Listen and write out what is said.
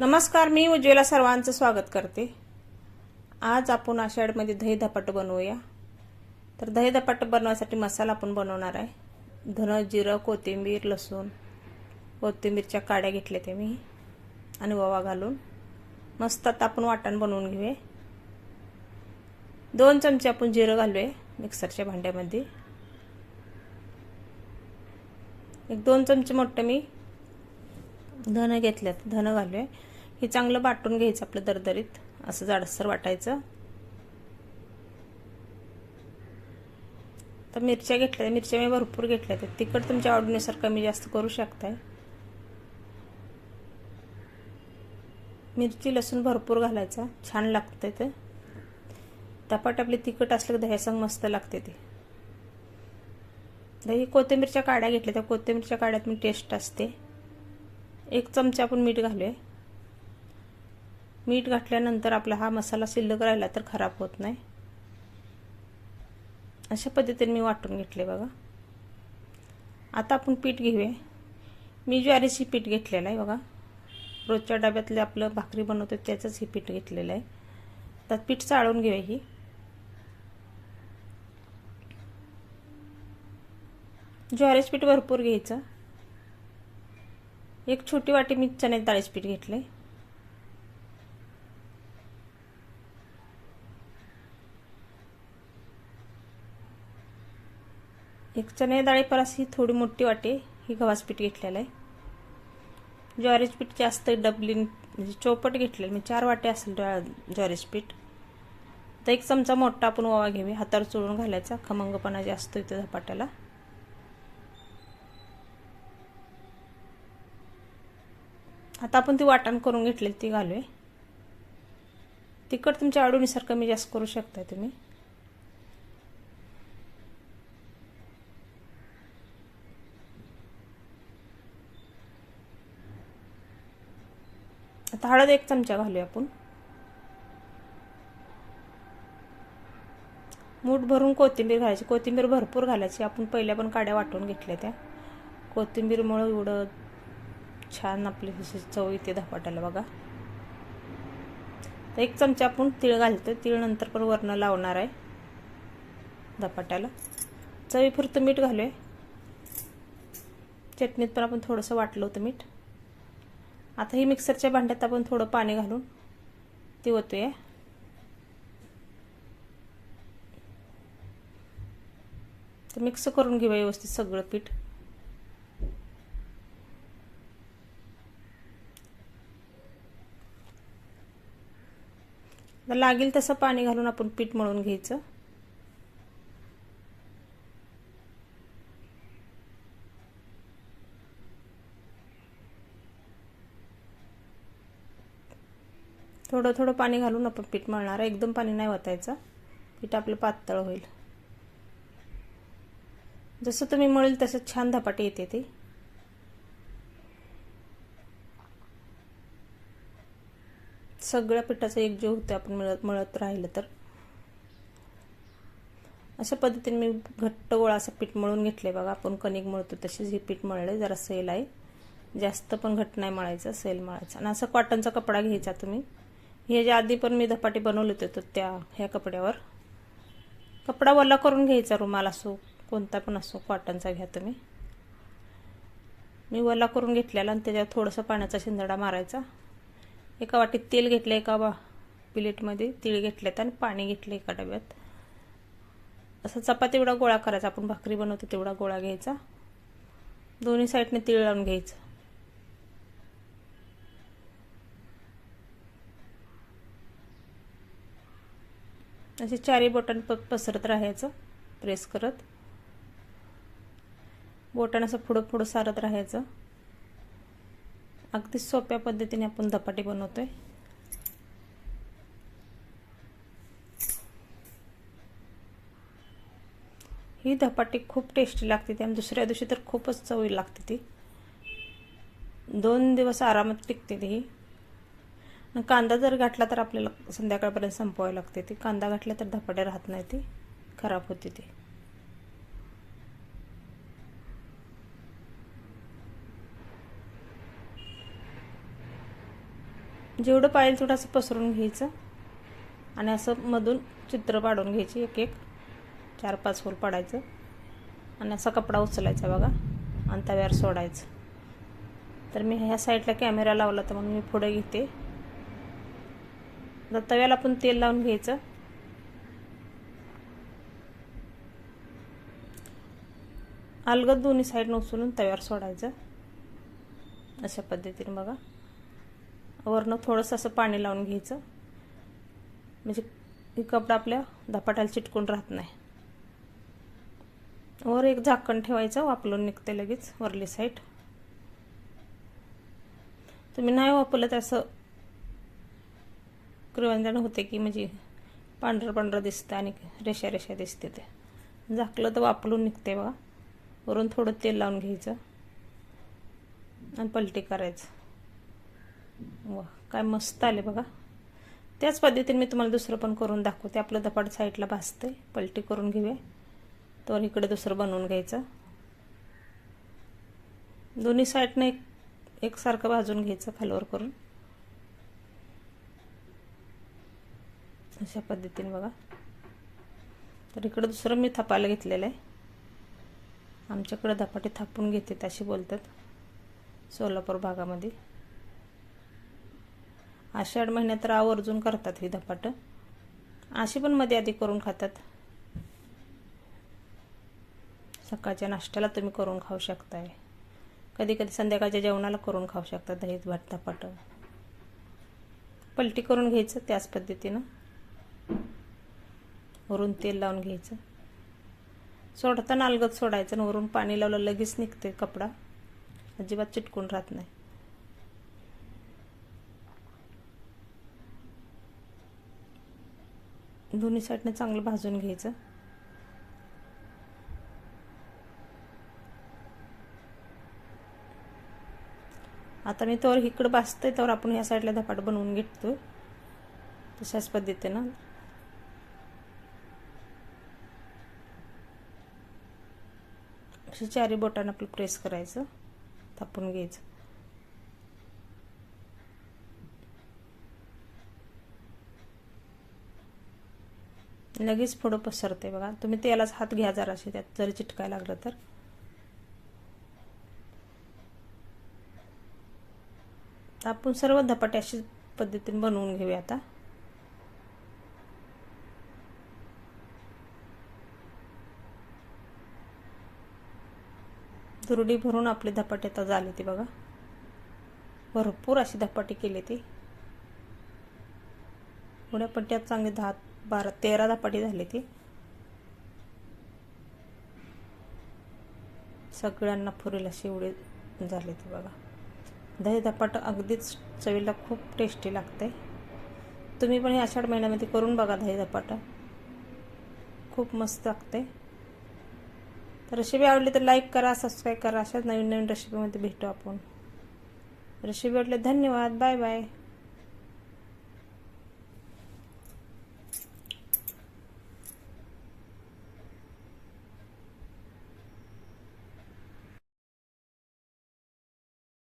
नमस्कार मी उज्ज्वला सर्वांचं स्वागत करते. आज आपण आषाढमध्ये दही धपाट बनवूया. तर दही धपाट बनवण्यासाठी मसाला आपण बनवणार आहे. धन जिरं कोथिंबीर लसूण कोथिंबीरच्या काड्या घेतल्या ते मी आणि ओवा घालून मस्त आता आपण वाटण बनवून घेऊया. दोन चमचे आपण जिरं घालूया मिक्सरच्या भांड्यामध्ये. एक दोन चमचे मोठं मी धन घेतल्यात धन घालूया. हे चांगलं बाटून घ्यायचं आपलं दरदरीत. असं जाडसर वाटायचं. तर मिरच्या घेतल्या मिरच्या मी भरपूर घेतल्या आहेत. तिखट तुमच्या आवडीनुसार कमी जास्त करू शकताय. मिरची लसूण भरपूर घालायचा. छान लागतं ते. तपाट आपले तिखट असलं की दह्यासंग मस्त लागते ते. दही कोथिंबीरच्या काड्या घेतल्या. त्या कोथिंबीरच्या काड्यात मी टेस्ट असते. एक चमचा आपण मीठ घालूया. मीठ घातल्यानंतर आपला हा मसाला शिल्लक राहिला तर खराब होत नाही. अशा पद्धतीने मी वाटून घेतले बघा. आता आपण पीठ घेऊया. मी ज्वारीची पीठ घेतलेलं आहे बघा. रोजच्या डब्यातले आपलं भाकरी बनवतो त्याचंच हे पीठ घेतलेलं आहे. त्यात पीठ चाळून घेऊया ही. ज्वारीचं पीठ भरपूर घ्यायचं. एक छोटी वाटी मी चण्यात डाळीचं पीठ घेतले एक चणे डाळी परस ही थोडी मोठी वाटे ही गव्हाचं पीठ घेतलेलं आहे. ज्वारीचं पीठ जास्त डबली म्हणजे चौपट घेतलेलं मी चार वाटे असेल ज्वारीचं पीठ. तर एक चमचा मोठा आपण ओवा घेऊया. हातावर चोळून घालायचा. खमंगपणा जास्त येतो झपाट्याला. आता आपण ती वाटण करून घेतली ती घालूया. तिखट तुमच्या आवडीनुसार कमी जास्त करू शकताय तुम्ही. आता हळद एक चमचा घालूया आपण. मूठ भरून कोथिंबीर घालायची. कोथिंबीर भरपूर घालायची. आपण पहिल्या पण काड्या वाटून घेतल्या त्या. कोथिंबीरमुळं एवढं छान आपली चव येते धपाट्याला बघा. तर एक चमचा आपण तीळ घालतो तीळ नंतर पण वरण लावणार आहे. धपाट्याला. चवीपुरतं मीठ घालूया. चटणीत पण आपण थोडंसं वाटलं होतं मीठ. आता ही मिक्सरच्या भांड्यात आपण थोडं पाणी घालून ती ओतूया. तर मिक्स करून घेऊया व्यवस्थित सगळं पीठ. लागेल तसं पाणी घालून आपण पीठ मळून घ्यायचं. थोडं थोडं पाणी घालून आपण पीठ मळणार. एकदम पाणी नाही वतायचं. पीठ आपलं पातळ होईल. जसं तुम्ही मळेल तसं छान धपाटी येते ते. सगळ्या पिठाचं एकजीव होते आपण मिळत मळत राहिलं तर. अशा पद्धतीने मी घट्ट गोळा असं पीठ मळून घेतले बघा. आपण कणिक मळतो तशीच हे पीठ मळले. जरा सेल आहे. जास्त पण घट्ट नाही मळायचं सेल मळायचं. आणि असं कॉटनचा कपडा घ्यायचा तुम्ही. ह्याच्या आधी पण मी धपाटे बनवले होते तर त्या ह्या कपड्यावर. कपडा वल्ला करून घ्यायचा रुमाल असो कोणता पण असो कॉटनचा घ्या तुम्ही. मी वल्ला करून घेतलेला आणि त्याच्यावर थोडंसं पाण्याचा शिंदडा मारायचा. एका वाटीत तेल घेतलं एका बा प्लेटमध्ये तीळ घेतलेत आणि पाणी घेतलं एका डब्यात. असं चपाती एवढा गोळा करायचा आपण भाकरी बनवतो तेवढा गोळा घ्यायचा. दोन्ही साईडने तीळ लावून घ्यायचं. असे चारही बोटांनी प पसरत राहायचं प्रेस करत. बोटानं असं पुढं पुढं सारत राहायचं. अगदी सोप्या पद्धतीने आपण धपाटी बनवतोय. ही धपाटी खूप टेस्टी लागते ती आणि दुसऱ्या दिवशी तर खूपच चवी लागते ती. दोन दिवस आरामात टिकते ती. ही कांदा जर घातला तर आपल्याला संध्याकाळपर्यंत संपवावी लागते ती. कांदा घातला तर धपाटे राहत नाही ती. खराब होते ती. जेवढं पाहिजे तेवढं असं पसरून घ्यायचं. आणि असं मधून चित्र पाडून घ्यायची. एक एक चार पाच होल पाडायचं. आणि असा कपडा उचलायचा बघा. आणि तव्यावर सोडायचं. तर मी ह्या साईडला कॅमेरा लावला तर म्हणून मी पुढे घेते. आता तव्याला पण तेल लावून घ्यायचं. अलगद दोन्ही साईडनं उचलून तव्यावर सोडायचं. अशा पद्धतीने बघा. वरनं थोडंसं असं पाणी लावून घ्यायचं. म्हणजे ही कपडा आपल्या धपाट्याला चिटकून राहत नाही. वर एक झाकण ठेवायचं वापरून निघते लगेच वरली साईड तुम्ही नाही वापरलं तर असं क्रवंजण होते की म्हणजे पांढरं पांढरं दिसतं आणि रेषा रेषा दिसते ते. झाकलं तर वापरून निघते बघा. वरून थोडं तेल लावून घ्यायचं. आणि पलटी करायचं. वा काय मस्त आले बघा. त्याच पद्धतीने मी तुम्हाला दुसरं पण करून दाखवते. आपलं धपाट साईडला भासते पलटी करून घेऊया. तर इकडे दुसरं बनवून घ्यायचं. दोन्ही साईडनं एक एकसारखं भाजून घ्यायचं खालवर करून. अशा पद्धतीने बघा. तर इकडं दुसरं मी थापायला घेतलेलं आहे. आमच्याकडं धपाटे थापून घेतात अशी बोलतात. सोलापूर भागामध्ये. आषाढ महिन्यात तर आवर्जून करतात ही धपाटं. अशी पण मध्ये आधी करून खातात. सकाळच्या नाश्त्याला तुम्ही करून खाऊ शकताय. कधी कधी संध्याकाळच्या जेवणाला करून खाऊ शकता दही भात धपाटं. पलटी करून घ्यायचं त्याच पद्धतीनं. वरून तेल लावून घ्यायचं. सोडताना अलगत सोडायचं आणि वरून पाणी लावलं लगेच निघते कपडा. अजिबात चिटकून राहत नाही. दोन्ही साईडने चांगलं भाजून घ्यायचं. आता मी तर इकडं भाजतंय तर आपण ह्या साईडला धपाट बनवून घेतो तशाच पद्धतीनं. असे चारी बोटानं आपलं प्रेस करायचं थापून घ्यायचं. लगेच पुढं पसरते बघा. तुम्ही तेलाच हात घ्या जराशी त्यात जरी चिटकायला लागलं तर. आपण सर्व धपाटे अशी पद्धतीने बनवून घेऊया आता. धुरडी भरून आपली धपाटे आता झाली ती बघा. भरपूर अशी धपाटी केली ती. एवढ्या पट्ट्यात चांगली दहा बारा तेरा धपाटी झाली ती. सगळ्यांना फुरेल अशी एवढी झाली ती बघा. दही धपाट अगदीच चवीला खूप टेस्टी लागते. तुम्ही पण हे आषाढ महिन्यामध्ये करून बघा दही धपाट. खूप मस्त लागते. रेसिपी आवडली तर लाईक करा सबस्क्राईब करा. अशाच नवीन नवीन रेसिपीमध्ये भेटू आपण. रेसिपी आवडले धन्यवाद. Bye bye